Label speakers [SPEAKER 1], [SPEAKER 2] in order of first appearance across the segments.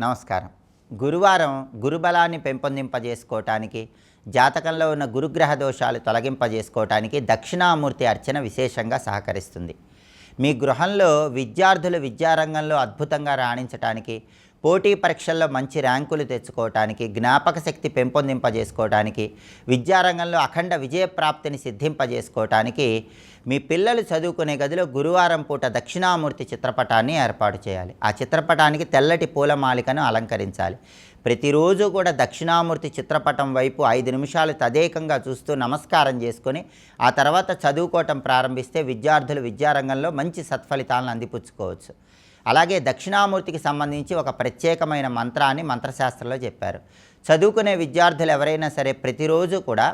[SPEAKER 1] నమస్కారం. గురువారం గురుబలాన్ని పెంపొందింపజేసుకోవటానికి జాతకంలో ఉన్న గురుగ్రహ దోషాలు తొలగింపజేసుకోవటానికి దక్షిణామూర్తి అర్చన విశేషంగా సహకరిస్తుంది. మీ గృహంలో విద్యార్థులు విద్యారంగంలో అద్భుతంగా రాణించటానికి పోటీ పరీక్షల్లో మంచి ర్యాంకులు తెచ్చుకోవటానికి జ్ఞాపక శక్తి పెంపొందింపజేసుకోవటానికి విద్యారంగంలో అఖండ విజయప్రాప్తిని సిద్ధింపజేసుకోవటానికి మీ పిల్లలు చదువుకునే గదిలో గురువారం పూట దక్షిణామూర్తి చిత్రపటాన్ని ఏర్పాటు చేయాలి. ఆ చిత్రపటానికి తెల్లటి పూలమాలికను అలంకరించాలి. ప్రతిరోజు కూడా దక్షిణామూర్తి చిత్రపటం వైపు ఐదు నిమిషాలు తదేకంగా చూస్తూ నమస్కారం చేసుకొని ఆ తర్వాత చదువుకోవటం ప్రారంభిస్తే విద్యార్థులు విద్యారంగంలో మంచి సత్ఫలితాలను అందిపుచ్చుకోవచ్చు. అలాగే దక్షిణామూర్తికి సంబంధించి ఒక ప్రత్యేకమైన మంత్రాన్ని మంత్రశాస్త్రంలో చెప్పారు. చదువుకునే విద్యార్థులు ఎవరైనా సరే ప్రతిరోజు కూడా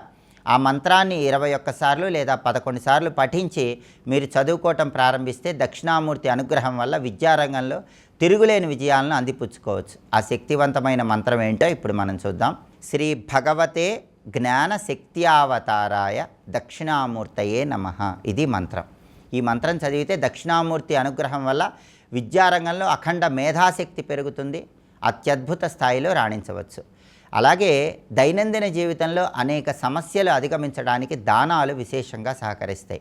[SPEAKER 1] ఆ మంత్రాన్ని ఇరవై ఒక్కసార్లు లేదా పదకొండు సార్లు పఠించి మీరు చదువుకోవటం ప్రారంభిస్తే దక్షిణామూర్తి అనుగ్రహం వల్ల విద్యారంగంలో తిరుగులేని విజయాలను అందిపుచ్చుకోవచ్చు. ఆ శక్తివంతమైన మంత్రం ఏంటో ఇప్పుడు మనం చూద్దాం. శ్రీ భగవతే జ్ఞాన శక్త్యావతారాయ దక్షిణామూర్తయే నమ. ఇది మంత్రం. ఈ మంత్రం చదివితే దక్షిణామూర్తి అనుగ్రహం వల్ల విద్యారంగంలో అఖండ మేధాశక్తి పెరుగుతుంది. అత్యద్భుత స్థాయిలో రాణించవచ్చు. అలాగే దైనందిన జీవితంలో అనేక సమస్యలు అధిగమించడానికి దానాలు విశేషంగా సహకరిస్తాయి.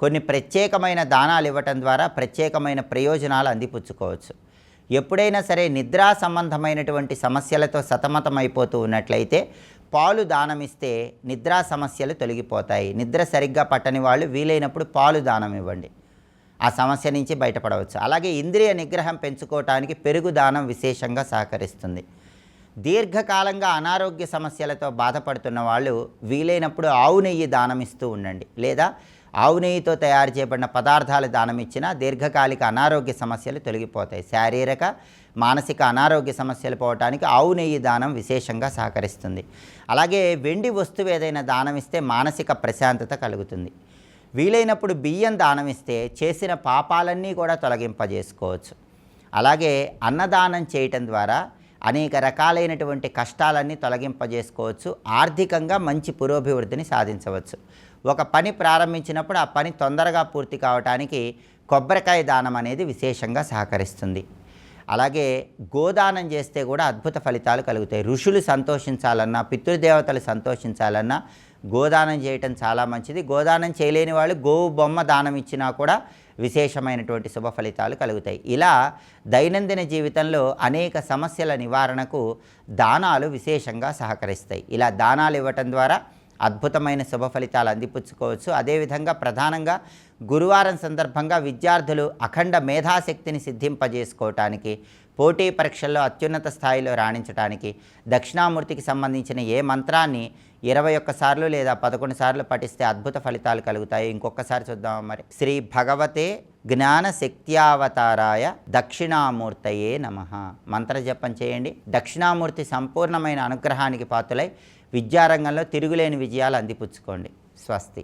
[SPEAKER 1] కొన్ని ప్రత్యేకమైన దానాలు ఇవ్వటం ద్వారా ప్రత్యేకమైన ప్రయోజనాలు అందిపుచ్చుకోవచ్చు. ఎప్పుడైనా సరే నిద్రా సంబంధమైనటువంటి సమస్యలతో సతమతమైపోతూ ఉన్నట్లయితే పాలు దానమిస్తే నిద్రా సమస్యలు తొలగిపోతాయి. నిద్ర సరిగ్గా పట్టని వాళ్ళు వీలైనప్పుడు పాలు దానం ఇవ్వండి. ఆ సమస్య నుంచి బయటపడవచ్చు. అలాగే ఇంద్రియ నిగ్రహం పెంచుకోవటానికి పెరుగు దానం విశేషంగా సహకరిస్తుంది. దీర్ఘకాలంగా అనారోగ్య సమస్యలతో బాధపడుతున్న వాళ్ళు వీలైనప్పుడు ఆవు నెయ్యి దానం ఇస్తూ ఉండండి. లేదా ఆవు నెయ్యితో తయారు చేయబడిన పదార్థాలు దానం ఇచ్చినా దీర్ఘకాలిక అనారోగ్య సమస్యలు తొలగిపోతాయి. శారీరక మానసిక అనారోగ్య సమస్యలు పోవటానికి ఆవు నెయ్యి దానం విశేషంగా సహకరిస్తుంది. అలాగే వెండి వస్తువు ఏదైనా దానం ఇస్తే మానసిక ప్రశాంతత కలుగుతుంది. వీలైనప్పుడు బియ్యం దానం ఇస్తే చేసిన పాపాలన్నీ కూడా తొలగింపజేసుకోవచ్చు. అలాగే అన్నదానం చేయటం ద్వారా అనేక రకాలైనటువంటి కష్టాలన్నీ తొలగింపజేసుకోవచ్చు. ఆర్థికంగా మంచి పురోభివృద్ధిని సాధించవచ్చు. ఒక పని ప్రారంభించినప్పుడు ఆ పని తొందరగా పూర్తి కావటానికి కొబ్బరికాయ దానం అనేది విశేషంగా సహకరిస్తుంది. అలాగే గోదానం చేస్తే కూడా అద్భుత ఫలితాలు కలుగుతాయి. ఋషులు సంతోషించాలన్నా పితృదేవతలు సంతోషించాలన్నా గోదానం చేయటం చాలా మంచిది. గోదానం చేయలేని వాళ్ళు గోవు బొమ్మ దానం ఇచ్చినా కూడా విశేషమైనటువంటి శుభ ఫలితాలు కలుగుతాయి. ఇలా దైనందిన జీవితంలో అనేక సమస్యల నివారణకు దానాలు విశేషంగా సహకరిస్తాయి. ఇలా దానాలు ఇవ్వటం ద్వారా అద్భుతమైన శుభ ఫలితాలు అందిపుచ్చుకోవచ్చు. అదేవిధంగా ప్రధానంగా గురువారం సందర్భంగా విద్యార్థులు అఖండ మేధాశక్తిని సిద్ధింపజేసుకోవటానికి పోటీ పరీక్షల్లో అత్యున్నత స్థాయిలో రాణించడానికి దక్షిణామూర్తికి సంబంధించిన ఏ మంత్రాన్ని ఇరవై ఒక్కసార్లు లేదా పదకొండు సార్లు పఠిస్తే అద్భుత ఫలితాలు కలుగుతాయి ఇంకొకసారి చూద్దాం మరి. శ్రీ భగవతే జ్ఞాన శక్త్యావతారాయ దక్షిణామూర్తయే నమ. మంత్రజపం చేయండి. దక్షిణామూర్తి సంపూర్ణమైన అనుగ్రహానికి పాత్రలై విద్యారంగంలో తిరుగులేని విజయాలు అందిపుచ్చుకోండి. స్వస్తి.